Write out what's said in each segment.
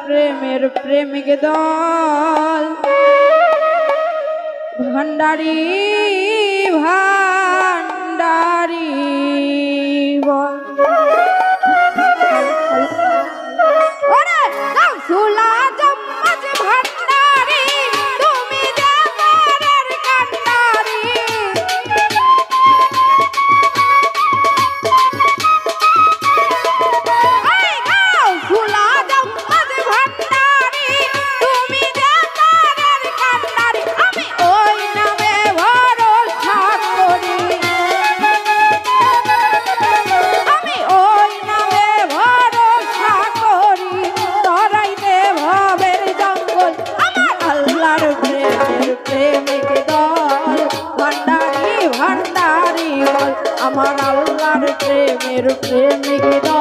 প্রেমের প্রেমিক দল। ভণ্ডারী ভাণ্ডারী বল। আমার আল্লাহর প্রেমের প্রেমিকরা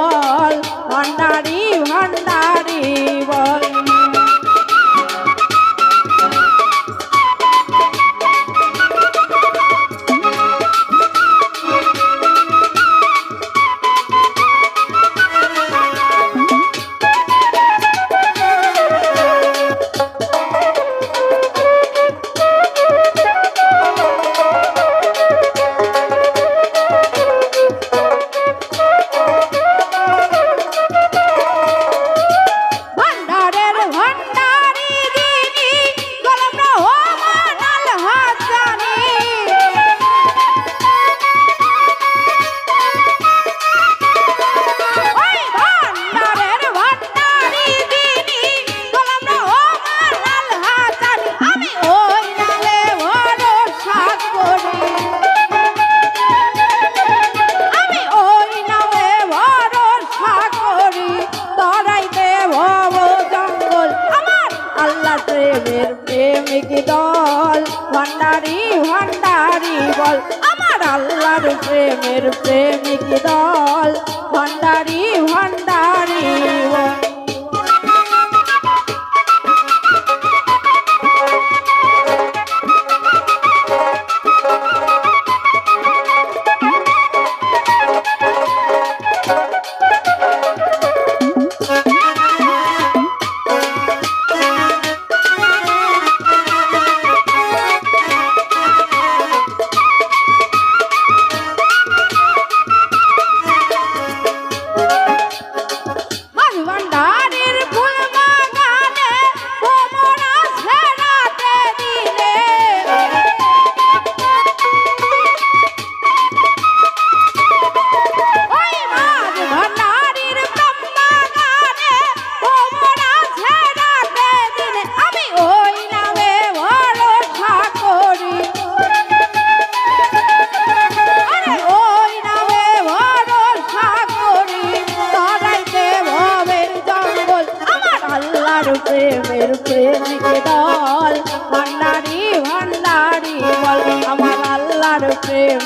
প্রেমের প্রেমিক দল ভান্ডারি ভান্ডারি বল। আমার আল্লাহর প্রেমের প্রেমিক দল ভান্ডারি ভান্ডারি বল।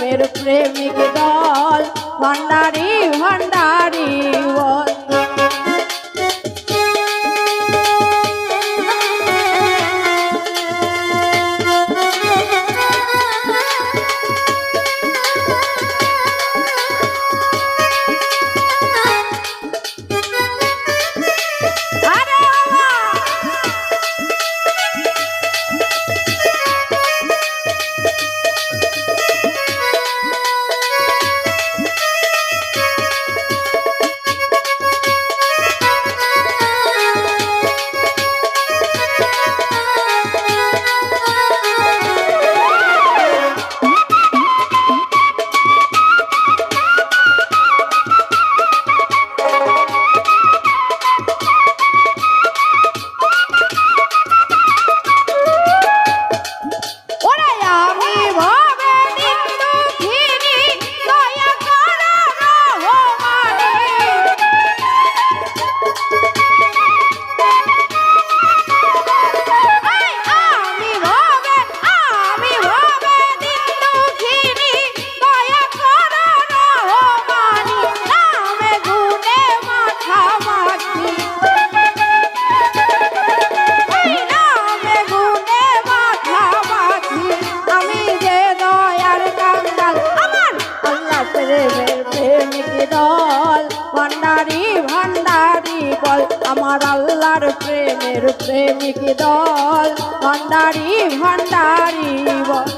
मेरे प्रेमिक दल भंडारी भंडारी बोल নাকি দল ভান্ডারি ভান্ডারি বল। আমার আল্লাহর প্রেমের প্রেমিক দল। ভান্ডারি ভান্ডারি বল।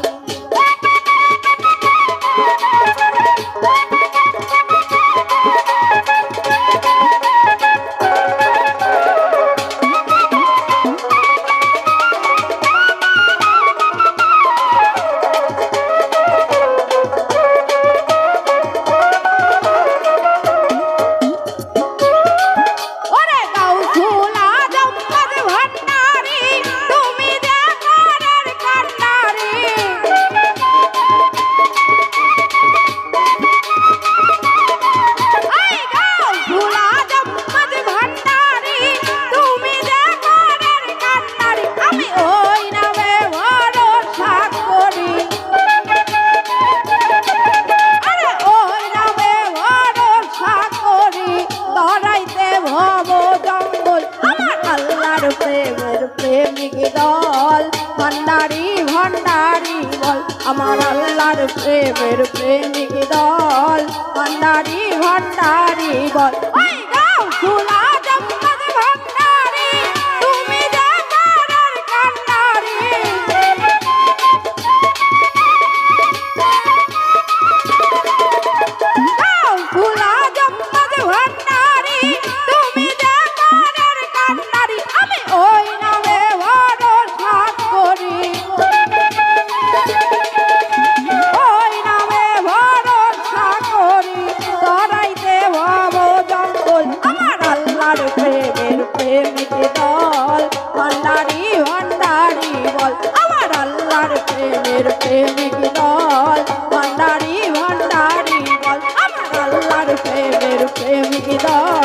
প্রেমিক দল ভান্ডারি ভান্ডারি বল। প্রেমিক দা